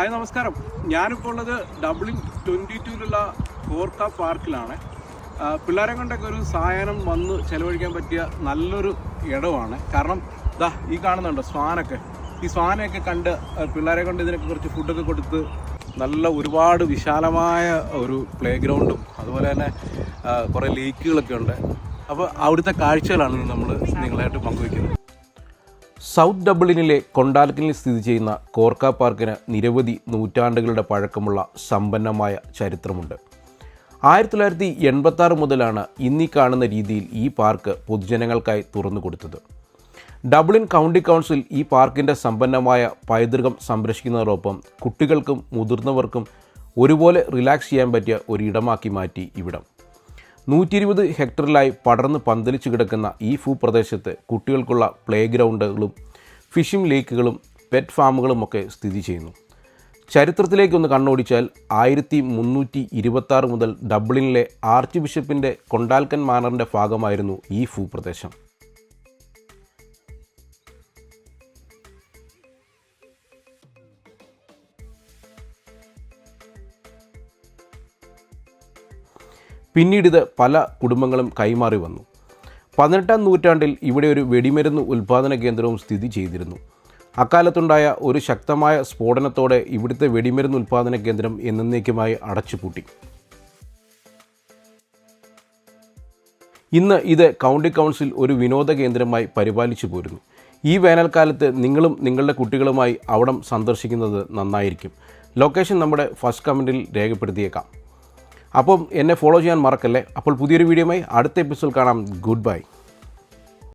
Hi നമസ്കാരം. ഞാനിപ്പോൾ ഉള്ളത് ഡബ്ലിൻ ട്വന്റി ടൂവിലുള്ള കോർക്ക പാർക്കിലാണ്. പിള്ളേരെ കൊണ്ടൊക്കെ ഒരു സായാഹ്നം വന്ന് ചിലവഴിക്കാൻ പറ്റിയ നല്ലൊരു ഇടമാണ് കാരണം ദാ ഈ കാണുന്നുണ്ടോ സ്വാനൊക്കെ? ഈ സ്വാനയൊക്കെ കണ്ട് പിള്ളേരെ കൊണ്ട് ഇതിനൊക്കെ കുറച്ച് ഫുഡൊക്കെ കൊടുത്ത് നല്ല ഒരുപാട് വിശാലമായ ഒരു പ്ലേ ഗ്രൗണ്ടും അതുപോലെ തന്നെ കുറേ ലേക്കുകളൊക്കെ ഉണ്ട്. അപ്പോൾ അവിടുത്തെ കാഴ്ചകളാണ് നമ്മൾ നിങ്ങളായിട്ട് പങ്കുവയ്ക്കുന്നത് സൗത്ത് ഡബ്ലിനിലെ കൊണ്ടാൽക്കിനിൽ സ്ഥിതി ചെയ്യുന്ന കോർക്ക പാർക്കിന് നിരവധി നൂറ്റാണ്ടുകളുടെ പഴക്കമുള്ള സമ്പന്നമായ ചരിത്രമുണ്ട്. ആയിരത്തി തൊള്ളായിരത്തി എൺപത്തി മുതലാണ് ഇന്നീ കാണുന്ന രീതിയിൽ ഈ പാർക്ക് പൊതുജനങ്ങൾക്കായി തുറന്നു കൊടുത്തത്. ഡബ്ലിൻ കൗണ്ടി കൗൺസിൽ ഈ പാർക്കിന്റെ സമ്പന്നമായ പൈതൃകം സംരക്ഷിക്കുന്നതോടൊപ്പം കുട്ടികൾക്കും മുതിർന്നവർക്കും ഒരുപോലെ റിലാക്സ് ചെയ്യാൻ പറ്റിയ ഒരിടമാക്കി മാറ്റി ഇവിടം. നൂറ്റി ഇരുപത് ഹെക്ടറിലായി പടർന്ന് പന്തലിച്ചു കിടക്കുന്ന ഈ ഭൂപ്രദേശത്ത് കുട്ടികൾക്കുള്ള പ്ലേ ഗ്രൗണ്ടുകളും ഫിഷിംഗ് ലേക്കുകളും പെറ്റ് ഫാമുകളുമൊക്കെ സ്ഥിതി ചെയ്യുന്നു. ചരിത്രത്തിലേക്കൊന്ന് കണ്ണോടിച്ചാൽ ആയിരത്തി മുന്നൂറ്റി ഇരുപത്തി മുതൽ ഡബ്ലിനിലെ ആർച്ച് ബിഷപ്പിന്റെ കൊണ്ടാൽക്കൻ മാനറിന്റെ ഭാഗമായിരുന്നു ഈ ഭൂപ്രദേശം. പിന്നീട് ഇത് പല കുടുംബങ്ങളും കൈമാറി വന്നു. പതിനെട്ടാം നൂറ്റാണ്ടിൽ ഇവിടെ ഒരു വെടിമരുന്ന് ഉൽപ്പാദന കേന്ദ്രവും സ്ഥിതി ചെയ്തിരുന്നു. അക്കാലത്തുണ്ടായ ഒരു ശക്തമായ സ്ഫോടനത്തോടെ ഇവിടുത്തെ വെടിമരുന്ന് ഉൽപ്പാദന കേന്ദ്രം എന്നേക്കുമായി അടച്ചുപൂട്ടി. ഇന്ന് ഇത് കൗണ്ടി കൗൺസിൽ ഒരു വിനോദ കേന്ദ്രമായി പരിപാലിച്ചു പോരുന്നു. ഈ വേനൽക്കാലത്ത് നിങ്ങളും നിങ്ങളുടെ കുട്ടികളുമായി അവിടം സന്ദർശിക്കുന്നത് നന്നായിരിക്കും. ലൊക്കേഷൻ നമ്മുടെ ഫസ്റ്റ് കമന്റിൽ രേഖപ്പെടുത്തിയേക്കാം. അപ്പം എന്നെ ഫോളോ ചെയ്യാൻ മറക്കല്ലേ? അപ്പോൾ പുതിയൊരു വീഡിയോയുമായി അടുത്ത എപ്പിസോഡ് കാണാം. Good bye